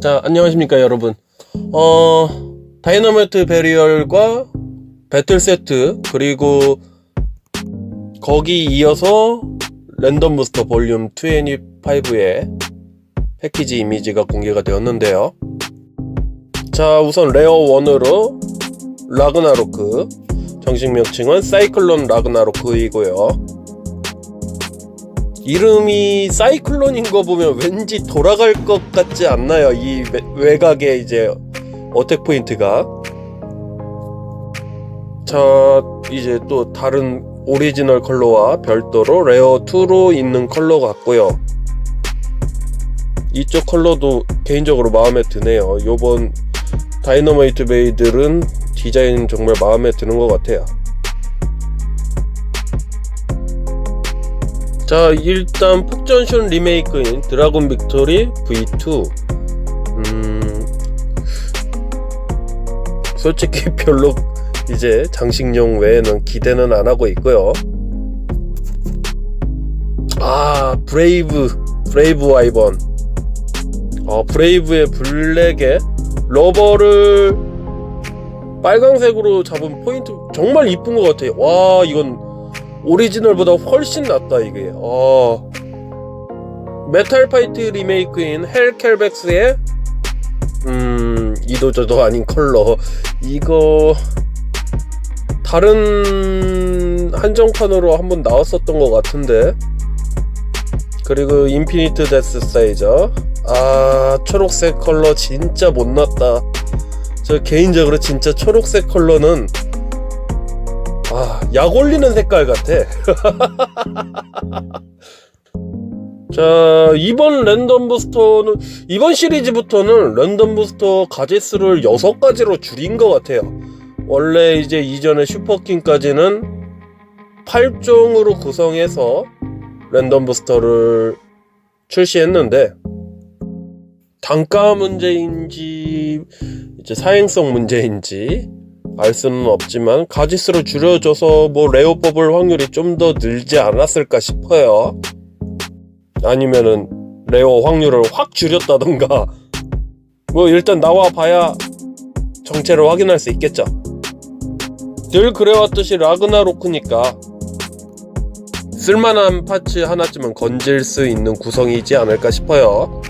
자, 안녕하십니까, 여러분. 어, 다이너마이트 베리얼과 배틀 세트, 그리고 거기 이어서 랜덤 부스터 볼륨 25의 패키지 이미지가 공개가 되었는데요. 자, 우선 레어 1으로 라그나로크, 정식 명칭은 사이클론 라그나로크이고요. 이름이 사이클론인 거 보면 왠지 돌아갈 것 같지 않나요? 이 외- 외곽의 이제 어택 포인트가. 자, 이제 또 다른 오리지널 컬러와 별도로 레어 2로 있는 컬러 같고요. 이쪽 컬러도 개인적으로 마음에 드네요. 요번 다이너마이트 베이들은 디자인 정말 마음에 드는 것 같아요. 자 일단 폭전션 리메이크인 드라곤 빅토리 V2 음 솔직히 별로 이제 장식용 외에는 기대는 안 하고 있고요. 아 브레이브 브레이브 와이번. 어 브레이브의 블랙에 러버를 빨강색으로 잡은 포인트 정말 이쁜 것 같아요. 와 이건 오리지널보다 훨씬 낫다 이게. 어. 메탈 파이트 리메이크인 헬켈백스의 음 이도저도 아닌 컬러 이거 다른 한정판으로 한번 나왔었던 것 같은데 그리고 인피니트 데스 사이저 아 초록색 컬러 진짜 못났다 저 개인적으로 진짜 초록색 컬러는 아, 약 올리는 색깔 같아. 자, 이번 랜덤 부스터는, 이번 시리즈부터는 랜덤 부스터 가지수를 6가지로 줄인 것 같아요. 원래 이제 이전에 슈퍼킹까지는 8종으로 구성해서 랜덤 부스터를 출시했는데, 단가 문제인지, 이제 사행성 문제인지, 알 수는 없지만 가지수를 줄여줘서 뭐 레오 뽑을 확률이 좀 더 늘지 않았을까 싶어요. 아니면은 레오 확률을 확 줄였다던가 뭐 일단 나와 봐야 정체를 확인할 수 있겠죠. 늘 그래왔듯이 라그나로크니까 쓸만한 파츠 하나쯤은 건질 수 있는 구성이지 않을까 싶어요.